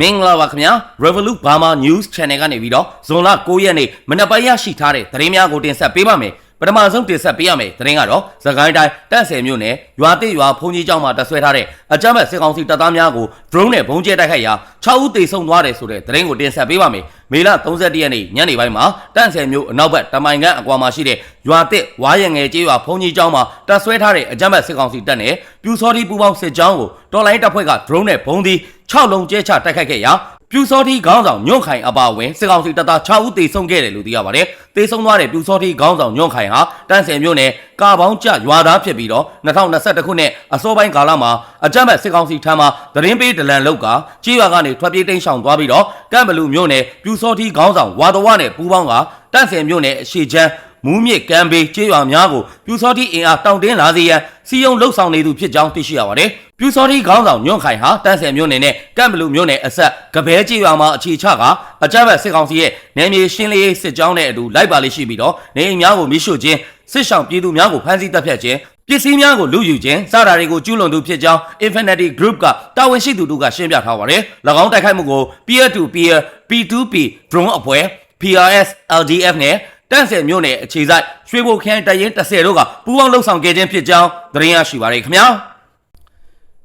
မင်္ဂလာပါခင်ဗျာ Revolut Burma News Channel ကနေပြီးတော့ဇွန်လ9ရက်နေ့မနက်ပိုင်းရရှိထားတဲ့သတင်းများကိုတင်ဆက်ပေးပါမယ် ပထမဆုံးတင်ဆက်ပေးရမယ်သတင်းကတော့သခိုင်းတိုင်းတက်ဆယ်မြို့နယ်ရွာတိရွာဖုန်ကြီးကျောင်းမှာတဆွဲထားတဲ့အကြမ်းဖက်စစ်ကောင်စီတပ်သားများကို drone နဲ့ဘုံကျဲတိုက်ခိုက်ရာ6ဦးသေဆုံးသွားတယ်ဆိုတဲ့သတင်းကိုတင်ဆက်ပေးပါမယ်မေလ31ရက်နေ့ညနေပိုင်းမှာတက်ဆယ်မြို့အနောက်ဘက်တမိုင်ခန့်အကွာမှာရှိတဲ့ရွာတစ်ဝါရငယ်ကျေးရွာဖုန်ကြီးကျောင်းမှာတဆွဲထားတဲ့အကြမ်းဖက်စစ်ကောင်စီတပ်နဲ့ပြူစောတိပူပေါင်းစစ်ကြောင်းကိုတော်လိုင်းတပ်ဖွဲ့က drone နဲ့ဘုံသီး6လုံးကျဲချတိုက်ခိုက်ခဲ့ရာ ပြူစောတိခေါင်းဆောင်ညွန့်ခိုင်အပါအဝင်စစ်ကောင်စီတပ်သား6ဦးသေဆုံးခဲ့တယ်လို့သိရပါတယ်။သေဆုံးသွားတဲ့ပြူစောတိခေါင်းဆောင်ညွန့်ခိုင်ဟာတန်းဆယ်မြို့နယ်ကာပေါင်းကျရွာသားဖြစ်ပြီးတော့2021ခုနှစ်အစောပိုင်းကာလမှာအကြမ်းဖက်စစ်ကောင်စီထံမှသတင်းပေးဒလန်လုတ်ကကြေးရွာကနေထွက်ပြေးတိမ်းရှောင်သွားပြီးတော့ကမ်ဘလူမြို့နယ်ပြူစောတိခေါင်းဆောင်ဝါတော်ဝနဲ့ပူးပေါင်းကတန်းဆယ်မြို့နယ်အရှိချမ်း မူးမြစ်ကံဘေးကျေးရွာများကိုပြူစောတိအင်အားတောင့်တင်းလာစေရန်စီယုံလှုပ်ဆောင်နေသူဖြစ်ကြောင်းသိရှိရပါတယ်။ပြူစောတိခေါင်းဆောင်ညွန့်ခိုင်ဟာတန်းဆယ်မြို့နယ်နဲ့ကမ်ဘလူမြို့နယ်အဆက်ကဘဲကျေးရွာမှာအခြေချကအကြမ်းဖက်စစ်ကောင်စီရဲ့နယ်မြေရှင်းလင်းရေးစစ်ကြောင်းနဲ့အတူလိုက်ပါလိမ့်ရှိပြီးတော့နေအိမ်များကိုမိရှို့ခြင်းစစ်ဆောင်ပြည်သူများကိုဖမ်းဆီးတပ်ဖြတ်ခြင်းပစ္စည်းများကိုလူယူခြင်းစတာတွေကိုကျူးလွန်သူဖြစ်ကြောင်း Infinity Group ကတာဝန်ရှိသူတို့ကရှင်းပြထားပါတယ်။၎င်းတိုက်ခိုက်မှုကို peer to peer P2P drone အဖွဲ့ PRS LDF နဲ့ တန့်ဆယ်မြို့နယ်အခြေစိုက်ရွှေဘိုခရိုင်တရင်30တို့ကပူးပေါင်းလှုပ်ဆောင်ခဲ့ခြင်းဖြစ်ကြောင်းသတင်းရရှိပါရခင်ဗျာ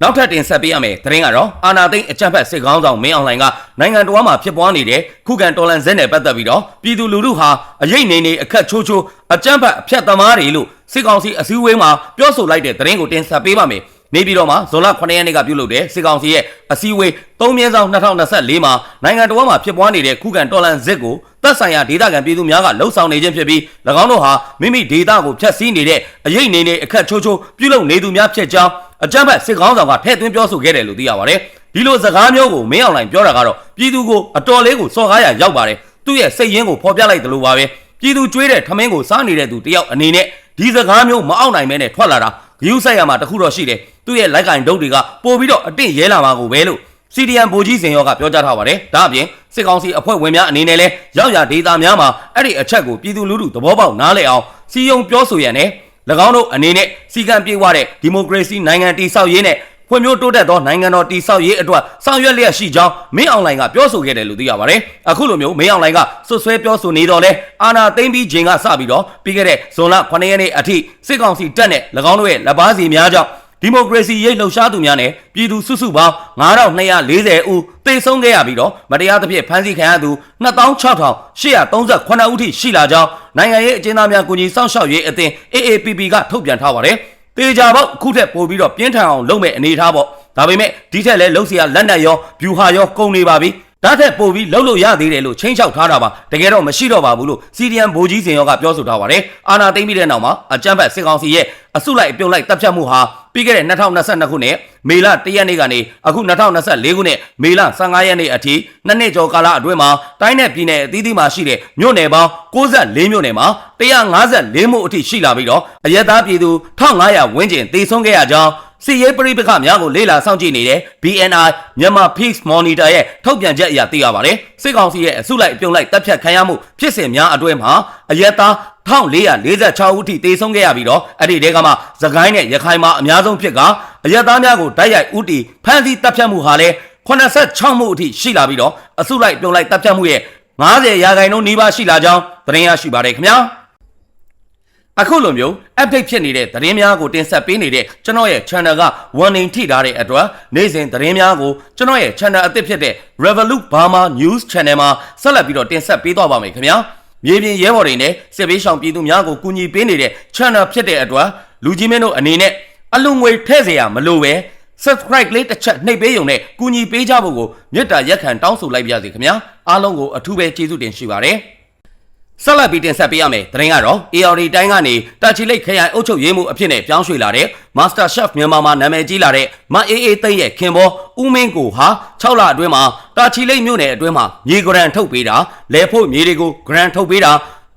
နောက်ထပ်တင်ဆက်ပေးရမယ်သတင်းကတော့အာနာသိန်းအကြမ်းဖက်စစ်ကောင်းဆောင်မင်းအောင်လှိုင်ကနိုင်ငံတော်မှာဖြစ်ပွားနေတဲ့ခုခံတော်လှန်စစ်နဲ့ပတ်သက်ပြီးတော့ပြည်သူလူထုဟာအရေးနေနေအခက်ချိုးချိုးအကြမ်းဖက်အဖြတ်သမားတွေလို့စစ်ကောင်စီအစည်းအဝေးမှာပြောဆိုလိုက်တဲ့သတင်းကိုတင်ဆက်ပေးပါမယ် နေပြည်တော်မှာဇွန်လ9ရက်နေ့ကပြုလုပ်တဲ့စစ်ကောင်စီရဲ့အစည်းအဝေး3မြင်းဆောင်2024မှာနိုင်ငံတော်မှာဖြစ်ပွားနေတဲ့ခုခံတော်လှန်စစ်ကိုသက်ဆိုင်ရာဒေသခံပြည်သူများကလှုံ့ဆော်နေခြင်းဖြစ်ပြီး၎င်းတို့ဟာမိမိဒေသကိုဖျက်ဆီးနေတဲ့အရေးနေနေအခက်ချိုးချိုးပြုလုပ်နေသူများဖြစ်ကြောင်းအကြမ်းဖက်စစ်ကောင်းဆောင်ကထည့်သွင်းပြောဆိုခဲ့တယ်လို့သိရပါတယ်ဒီလိုစကားမျိုးကိုမင်းအောင်လှိုင်ပြောတာကတော့ပြည်သူကိုအတော်လေးကိုစော်ကားရရောက်ပါတယ်သူ့ရဲ့စိတ်ရင်းကိုဖော်ပြလိုက်တယ်လို့ပါပဲပြည်သူကြွေးတဲ့ထမင်းကိုစားနေတဲ့သူတယောက်အနေနဲ့ဒီစကားမျိုးမအောင်နိုင်မဲနဲ့ထွက်လာတာ ဂယုဆိုင်ရမှာတခုတော့ရှိတယ်သူ့ရဲ့လိုက်ကင်ဒုတ်တွေကပို့ပြီးတော့အတင့်ရဲလာမှာကိုပဲလို့စီဒီအမ်ဗိုလ်ကြီးစင်ရောကပြောကြားထားပါတယ်ဒါအပြင်စစ်ကောင်စီအဖွဲ့ဝင်များအနေနဲ့လဲရောက်ရဒေတာများမှာအဲ့ဒီအချက်ကိုပြည်သူလူထုသဘောပေါက်နားလည်အောင်စီယုံပြောဆိုရန်နဲ့၎င်းတို့အနေနဲ့စီကံပြေဝတဲ့ဒီမိုကရေစီနိုင်ငံတည်ဆောက်ရေးနဲ့ ဖွံ့ဖြိုးတိုးတက်သောနိုင်ငံတော်တည်ဆောက်ရေးအတွက်ဆောင်ရွက်လျက်ရှိကြောင်းမင်းအောင်လှိုင်ကပြောဆိုခဲ့တယ်လို့သိရပါတယ်။အခုလိုမျိုးမင်းအောင်လှိုင်ကဆွဆွဲပြောဆိုနေတော့လဲအာဏာသိမ်းပြီးချိန်ကစပြီးတော့ပြီးခဲ့တဲ့ဇွန်လ9ရက်နေ့အထိစစ်ကောင်စီတပ်နဲ့၎င်းတို့ရဲ့လက်ပါစီများကြောင့်ဒီမိုကရေစီရေးလှုပ်ရှားသူများနဲ့ပြည်သူစုစုပေါင်း9240ဦးသေဆုံးခဲ့ရပြီးတော့မတရားသဖြင့်ဖမ်းဆီးခံရသူ26838ဦးထိရှိလာကြောင်းနိုင်ငံရေးအကျဉ်းသားများကူညီစောင့်ရှောက်ရေးအသင်း AAPP ကထုတ်ပြန်ထားပါတယ်။ တေချာပေါက်အခုထက်ပိုပြီးတော့ပြင်းထန်အောင်လုပ်မဲ့အနေထားပေါ့။ဒါပေမဲ့ဒီထက်လည်းလှုပ်เสียလက်နက်ရောဗျူဟာရောကုန်နေပါပြီ။ဒါထက်ပိုပြီးလှုပ်လို့ရသေးတယ်လို့ချင်းချောက်ထားတာပါတကယ်တော့မရှိတော့ပါဘူးလို့စီဒီအမ်ဗိုလ်ကြီးစင်ရောကပြောဆိုထားပါတယ်အာနာသိမ့်ပြီးတဲ့နောက်မှာအကြမ်းဖက်စစ်ကောင်စီရဲ့အစုလိုက်အပြုံလိုက်တပ်ဖြတ်မှုဟာ ပြီးခဲ့တဲ့2022ခုနှစ်မေလ1ရက်နေ့ကနေအခု2024ခုနှစ်မေလ15ရက်နေ့အထိနှစ်နှစ်ကျော်ကာလအတွင်းမှာတိုင်းနယ်ပြည်နယ်အသီးသီးမှာရှိတဲ့မြို့နယ်ပေါင်း64မြို့နယ်မှာ154မှုအထိရှိလာပြီးတော့အရက်သားပြည်သူ1500ဝန်းကျင်သေဆုံးခဲ့ရကြောင်း စီရေးပရိပခများကိုလေ့လာစောင့်ကြည့်နေတဲ့ BNI မြန်မာ Peace Monitor ရဲ့ထုတ်ပြန်ချက်အရသိရပါတယ်။စစ်ကောင်စီရဲ့အစုလိုက်အပြုံလိုက်တပ်ဖြတ်ခံရမှုဖြစ်စဉ်များအတွင်းမှာအရက်သား1446ဦးထိသေဆုံးခဲ့ရပြီးတော့အဲ့ဒီတဲကမှသခိုင်းနဲ့ရခိုင်မှာအများဆုံးဖြစ်ကအရက်သားများကိုတိုက်ရိုက်ဦးတီဖမ်းဆီးတပ်ဖြတ်မှုဟာလည်း86မှုအထိရှိလာပြီးတော့အစုလိုက်ပြုံလိုက်တပ်ဖြတ်မှုရဲ့90ရာခိုင်နှုန်းနီးပါးရှိလာကြောင်းသတင်းရရှိပါတယ်ခင်ဗျာ။ အခုလိုမျိုး update ဖြစ်နေတဲ့သတင်းများကိုတင်ဆက်ပေးနေတဲ့ကျွန်တော်ရဲ့ channel က warning ထိထားတဲ့အတွက်နေ့စဉ်သတင်းများကိုကျွန်တော်ရဲ့ channel အသစ်ဖြစ်တဲ့ Revolut Burma News Channel မှာဆက်လက်ပြီးတော့တင်ဆက်ပေးသွားပါမယ်ခင်ဗျာမြေပြင်ရဲဘော်တွေနဲ့စစ်ပေးဆောင်ပြည်သူများကိုကူညီပေးနေတဲ့ channel ဖြစ်တဲ့အတွက်လူကြီးမင်းတို့အနေနဲ့အလုံငွေထည့်เสียရမလို့ပဲ subscribe လေးတစ်ချက်နှိပ်ပေးရုံနဲ့ကူညီပေးကြဖို့ကိုမေတ္တာရက်ခံတောင်းဆိုလိုက်ပါရစေခင်ဗျာအားလုံးကိုအထူးပဲကျေးဇူးတင်ရှိပါတယ် ဆက်လက်ပြီးတင်ဆက်ပေးရမယ်။သတင်းကတော့ ARD တိုင်းကနေတာချီလိတ်ခရိုင်အုပ်ချုပ်ရေးမှူးအဖြစ်နဲ့ပြောင်းရွှေ့လာတဲ့ Master Chef မြန်မာမှာနာမည်ကြီးလာတဲ့မအေးအေးသိန်းရဲ့ခင်ဘောဦးမင်းကိုဟာ6လအတွင်းမှာတာချီလိတ်မြို့နယ်အတွင်းမှာမြေဂရန်ထုတ်ပေးတာလဲဖို့မြေတွေကိုဂရန်ထုတ်ပေးတာ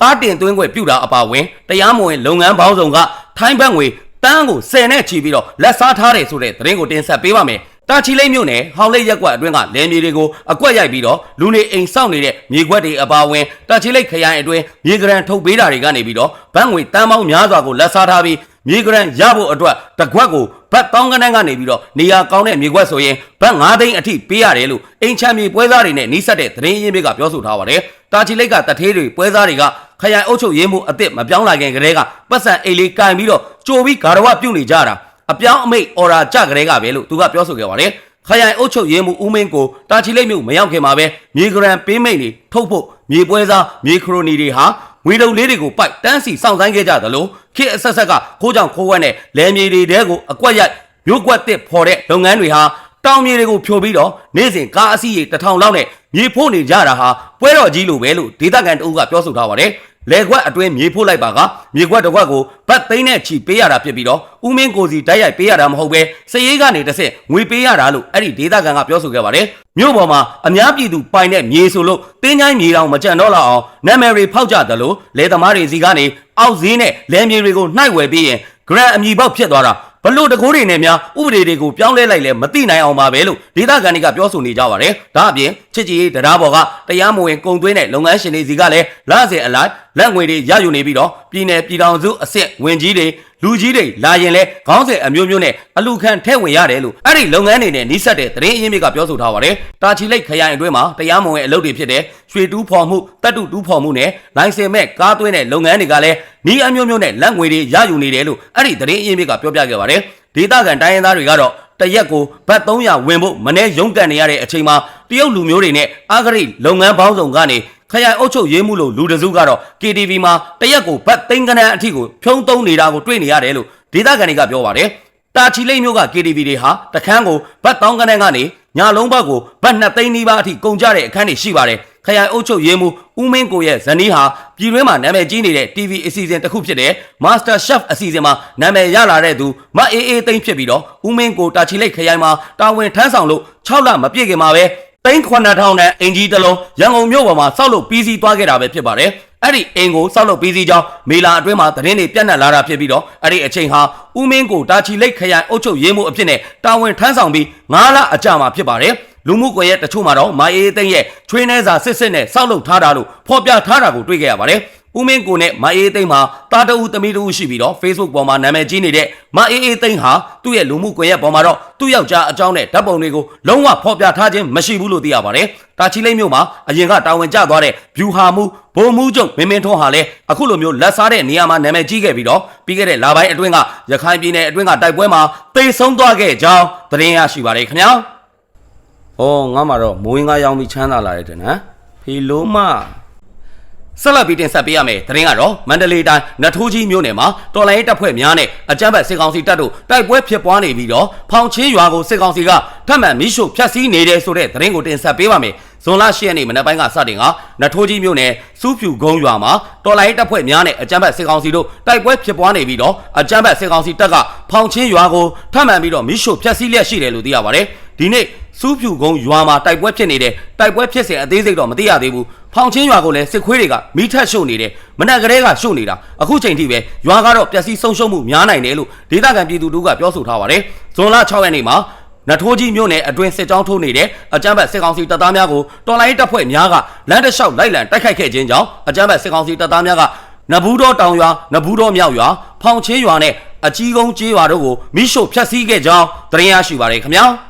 ကားတင်သွင်းခွင့်ပြုတာအပါအဝင်တရားမဝင်လုပ်ငန်းပေါင်းစုံကထိုင်းဘတ်ငွေတန်းကို10နဲ့ချီပြီးတော့လက်စားထားတယ်ဆိုတဲ့သတင်းကိုတင်ဆက်ပေးပါမယ်။ တာချီလိမ့်မြို့နယ်ဟောင်လိတ်ရက်ကွက်အတွင်းကလယ်မြေတွေကိုအကွက်ရိုက်ပြီးတော့လူနေအိမ်စောင့်နေတဲ့မြေကွက်တွေအပါအဝင်တာချီလိတ်ခရိုင်အတွင်းမြေကရန်ထုတ်ပေးတာတွေကနေပြီးတော့ဘဏ်ငွေတန်ပေါင်းများစွာကိုလက်စားထားပြီးမြေဂရန်ရဖို့အတွက်တကွက်ကိုဘတ်တောင်းကနန်းကနေပြီးတော့နေရာကောင်းတဲ့မြေကွက်ဆိုရင်ဘတ်9သိန်းအထိပေးရတယ်လို့အိမ်ချမ်းမြေပွဲစားတွေနဲ့နှိစက်တဲ့သတင်းရင်းမြစ်ကပြောဆိုထားပါတယ်တာချီလိတ်ကတထေးတွေပွဲစားတွေကခရိုင်အုပ်ချုပ်ရေးမှုအစ်စ်မပြောင်းလာခင်ကတည်းကပတ်စံအိတ်လေးကင်ပြီးတော့ကြိုပြီးဂါရဝပြုတ်နေကြတာ အပြောင်းအမိတ်အော်ရာကြကလေးကပဲလို့သူကပြောဆိုခဲ့ပါတယ်ခရိုင်အုပ်ချုပ်ရေးမှုဦးမင်းကိုတာချီလိတ်မြို့မရောက်ခင်မှာပဲမြေဂရန်ပေးမိတ်တွေထုတ်ဖို့မြေပွဲစားမြေခရိုနီတွေဟာငွေတုံလေးတွေကိုပိုက်တန်းစီစောင့်ဆိုင်ခဲ့ကြသလိုခေတ်အဆက်ဆက်ကခိုးကြောင်ခိုးဝက်နဲ့လယ်မြေတွေတဲကိုအကွက်ရိုက်မြို့ကွက်တစ်ဖော်တဲ့လုပ်ငန်းတွေဟာတောင်မြေတွေကိုဖြိုပြီးတော့နေ့စဉ်ကားအစီးရေတစ်ထောင်လောက်နဲ့ မြေဖို့နေကြတာဟာပွဲတော်ကြီးလိုပဲလို့ဒေသခံတအုပ်ကပြောဆိုထားပါတယ်လေခွက်အတွင်းမြေဖို့လိုက်ပါကမြေခွက်တစ်ခွက်ကိုဗတ်သိန်းနဲ့ချီပေးရတာဖြစ်ပြီးတော့ဦးမင်းကိုစီတိုက်ရိုက်ပေးရတာမဟုတ်ပဲစည်ရေးကနေတစ်ဆင့်ငွေပေးရတာလို့အဲ့ဒီဒေသခံကပြောဆိုခဲ့ပါတယ်မြို့ပေါ်မှာအများပြည်သူပိုင်တဲ့မြေဆိုလို့တင်းချိုင်းမြေတောင်မကြံတော့လောက်အောင်နာမည်တွေဖောက်ကြတယ်လို့လေသမားတွေစီကနေအောက်ဈေးနဲ့လယ်မြေတွေကိုနှိုက်ဝယ်ပြီးရင်ဂရန်အမီပေါက်ဖြစ်သွားတာ ဘလို့တကိုးတွေနဲ့များဥပဒေတွေကိုပြောင်းလဲလိုက်လဲမသိနိုင်အောင်ပါပဲလို့ဒေသခံတွေကပြောဆိုနေကြပါတယ်။ဒါအပြင်ချစ်ကြည်ရေးတရားဘော်ကတရားမဝင်ကုန်သွင်းတဲ့လုပ်ငန်းရှင်တွေစီကလည်းလစဉ်အလိုက်လက်ငွေတွေရယူနေပြီးတော့ပြည်내ပြည်ထောင်စုအဆင့်ဝင်ကြီးတွေ လူကြီးတွေလာရင်လဲခေါင်းစဉ်အမျိုးမျိုးနဲ့အလူခံထဲ့ဝင်ရတယ်လို့အဲ့ဒီလုပ်ငန်းတွေနဲ့နှိစက်တဲ့သတင်းအရင်းမြစ်ကပြောဆိုထားပါတယ်။တာချီလိတ်ခရိုင်အတွင်းမှာတရားမဝင်အလုပ်တွေဖြစ်တဲ့ရွှေတူးဖော်မှုတပ်တုတူးဖော်မှုနဲ့လိုင်စင်မဲ့ကားသွင်းတဲ့လုပ်ငန်းတွေကလည်းဤအမျိုးမျိုးနဲ့လက်ငွေတွေရယူနေတယ်လို့အဲ့ဒီသတင်းအရင်းမြစ်ကပြောပြခဲ့ပါတယ်။ဒေသခံတိုင်းရင်းသားတွေကတော့တရက်ကိုဘတ်300ဝင်ဖို့မနေ့ရုံးကန်နေရတဲ့အချိန်မှာတရုတ်လူမျိုးတွေနဲ့အာဂရိလုပ်ငန်းပေါင်းစုံကနေ ခရိုင်အုပ်ချုပ်ရေးမှုလို့လူတစုကတော့ KTV မှာတရက်ကိုဘတ်သိန်းကနန်းအထိကိုဖြုံးသုံးနေတာကိုတွေ့နေရတယ်လို့ဒေသခံတွေကပြောပါတယ်။တာချီလိတ်မျိုးက KTV တွေဟာတခန်းကိုဘတ်တောင်းကနန်းကနေညာလုံးဘက်ကိုဘတ်2သိန်းနီးပါးအထိကုန်ကြတဲ့အခန်းတွေရှိပါတယ်။ခရိုင်အုပ်ချုပ်ရေးမှုဦးမင်းကိုရဲ့ဇနီးဟာပြည်တွင်းမှာနာမည်ကြီးနေတဲ့ TV အစီအစဉ်တစ်ခုဖြစ်တဲ့ Master Chef အစီအစဉ်မှာနာမည်ရလာတဲ့သူမအေးအေးသိန်းဖြစ်ပြီးတော့ဦးမင်းကိုတာချီလိတ်ခရိုင်မှာတာဝန်ထမ်းဆောင်လို့6လမပြည့်ခင်မှာပဲ သိန်း9000နဲ့အင်ဂျီတစ်လုံးရန်ကုန်မြို့ပေါ်မှာစောက်လို့ပြီးစီးသွားခဲ့တာပဲဖြစ်ပါတယ်။အဲ့ဒီအင်ကိုစောက်လို့ပြီးစီးကြောင်းမေလာအတွင်းမှာသတင်းတွေပြန့်နှံ့လာတာဖြစ်ပြီးတော့အဲ့ဒီအချိန်ဟာဦးမင်းကိုတာချီလိတ်ခရိုင်အုပ်ချုပ်ရေးမှုအဖြစ်နဲ့တာဝန်ထမ်းဆောင်ပြီး9လအကြာမှာဖြစ်ပါတယ်။ လူမှုကွန်ရက်တချို့မှာတော့မာအေးသိန်းရဲ့ချွေးနှဲစာစစ်စစ်နဲ့စောက်လုပ်ထားတာလို့ဖော်ပြထားတာကိုတွေ့ခဲ့ရပါတယ်။ဦးမင်းကိုနဲ့မအေးသိန်းမှာတာတူသမီးတူရှိပြီးတော့ Facebook ပေါ်မှာနာမည်ကြီးနေတဲ့မအေးအေးသိန်းဟာသူ့ရဲ့လူမှုကွန်ရက်ပေါ်မှာတော့သူ့ယောက်ျားအကြောင်းနဲ့ဓာတ်ပုံတွေကိုလုံးဝဖော်ပြထားခြင်းမရှိဘူးလို့သိရပါတယ်။တာချီလိမ့်မြို့မှာအရင်ကတာဝန်ကျသွားတဲ့ဗျူဟာမှုဘုံမှုချုပ်မင်းမင်းထွန်းဟာလည်းအခုလိုမျိုးလက်စားတဲ့နေရာမှာနာမည်ကြီးခဲ့ပြီးတော့ပြီးခဲ့တဲ့လပိုင်းအတွင်းကရခိုင်ပြည်နယ်အတွင်းကတိုက်ပွဲမှာတိတ်ဆုံးသွားခဲ့ကြောင်းသတင်းရရှိပါတယ်ခင်ဗျာ။ ဟောငါမှတော့မိုးရင်းကားရောင်းပြီးချမ်းသာလာတဲ့တဲ့နော်။ဖီလိုမဆက်လက်ပြီးတင်ဆက်ပေးရမယ်သတင်းကတော့မန္တလေးတိုင်းနထိုးကြီးမြို့နယ်မှာတော်လိုင်းတပ်ဖွဲ့များနဲ့အကြမ်းဖက်စစ်ကောင်စီတပ်တို့တိုက်ပွဲဖြစ်ပွားနေပြီးတော့ဖောင်ချင်းရွာကိုစစ်ကောင်စီကထပ်မံမိရှို့ဖျက်ဆီးနေတယ်ဆိုတဲ့သတင်းကိုတင်ဆက်ပေးပါမယ်ဇွန်လ10ရက်နေ့မနက်ပိုင်းကစတင်ကနထိုးကြီးမြို့နယ်စူးဖြူကုန်းရွာမှာတော်လိုင်းတပ်ဖွဲ့များနဲ့အကြမ်းဖက်စစ်ကောင်စီတို့တိုက်ပွဲဖြစ်ပွားနေပြီးတော့အကြမ်းဖက်စစ်ကောင်စီတပ်ကဖောင်ချင်းရွာကိုထပ်မံပြီးတော့မိရှို့ဖျက်ဆီးလျက်ရှိတယ်လို့သိရပါတယ်ဒီနေ့ စူးဖြူကုန်းရွာမှာတိုက်ပွဲဖြစ်နေတဲ့တိုက်ပွဲဖြစ်စဉ်အသေးစိတ်တော့မသိရသေးဘူးဖောင်ချင်းရွာကိုလည်းစစ်ခွေးတွေကမိထက်ရှို့နေတယ်မနက်ကလေးကရှို့နေတာအခုချိန်ထိပဲရွာကတော့ပျက်စီးဆုံးရှုံးမှုများနိုင်တယ်လို့ဒေသခံပြည်သူတို့ကပြောဆိုထားပါတယ်ဇွန်လ6ရက်နေ့မှာနထိုးကြီးမြို့နယ်အတွင်းစစ်ကြောင်းထိုးနေတဲ့အကြမ်းဖက်စစ်ကောင်စီတပ်သားများကိုတော်လိုင်းတပ်ဖွဲ့များကလမ်းတစ်လျှောက်လိုက်လံတိုက်ခိုက်ခဲ့ခြင်းကြောင့်အကြမ်းဖက်စစ်ကောင်စီတပ်သားများကနဘူးတော်တောင်ရွာနဘူးတော်မြောက်ရွာဖောင်ချင်းရွာနဲ့အကြီးကုန်းကျေးရွာတို့ကိုမိရှို့ဖျက်ဆီးခဲ့ကြောင်းသတင်းရရှိပါတယ်ခင်ဗျာ